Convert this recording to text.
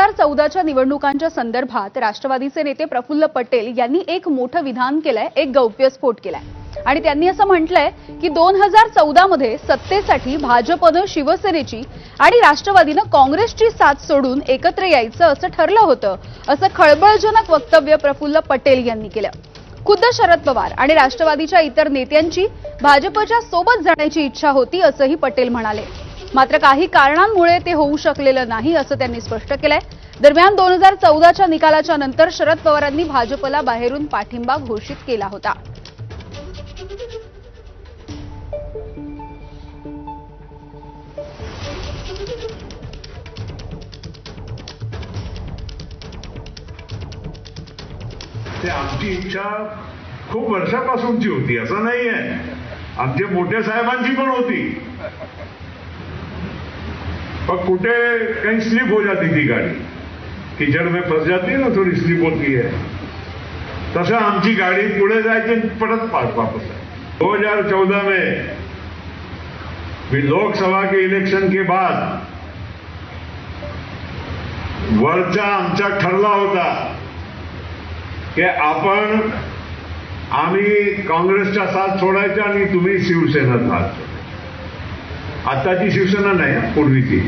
हजार चौदाच्या निवडणुकांच्या संदर्भात राष्ट्रवादीचे नेते प्रफुल्ल पटेल यांनी एक मोठं विधान केलंय एक गौप्यस्फोट केलाय. आणि त्यांनी असं म्हटलंय की दोन हजार चौदामध्ये सत्तेसाठी भाजपनं शिवसेनेची आणि राष्ट्रवादीनं काँग्रेसची साथ सोडून एकत्र यायचं असं ठरलं होतं असं खळबळजनक वक्तव्य प्रफुल्ल पटेल यांनी केलं. खुद्द शरद पवार आणि राष्ट्रवादीच्या इतर नेत्यांची भाजपच्या सोबत जाण्याची इच्छा होती असंही पटेल म्हणाले. मात्र काही कारणांमुळे ते होऊ शकलेलं नाही असं त्यांनी स्पष्ट केलंय. दरम्यान दोन हजार चौदाच्या निकालाच्या नंतर शरद पवारांनी भाजपला बाहेरून पाठिंबा घोषित केला होता. ते आमची इच्छा खूप वर्षापासूनची होती असं नाही आहे आमच्या मोठ्या साहेबांची पण होती. और कुठे कहीं स्लिप हो जाती थी गाड़ी। कीचड़ में फंस जाती है ना थोड़ी स्लिप होती है। तसं आमची गाडी पुढे जायची आणि परत पाठ वापस दो हजार चौदह में भी लोकसभा के इलेक्शन के बाद वरचा आमचा ठरला होता की आपण आम्ही काँग्रेसचा साथ सोडायचा आणि तुम्ही शिवसेना साथ atati sivsana na ye pour lui dire.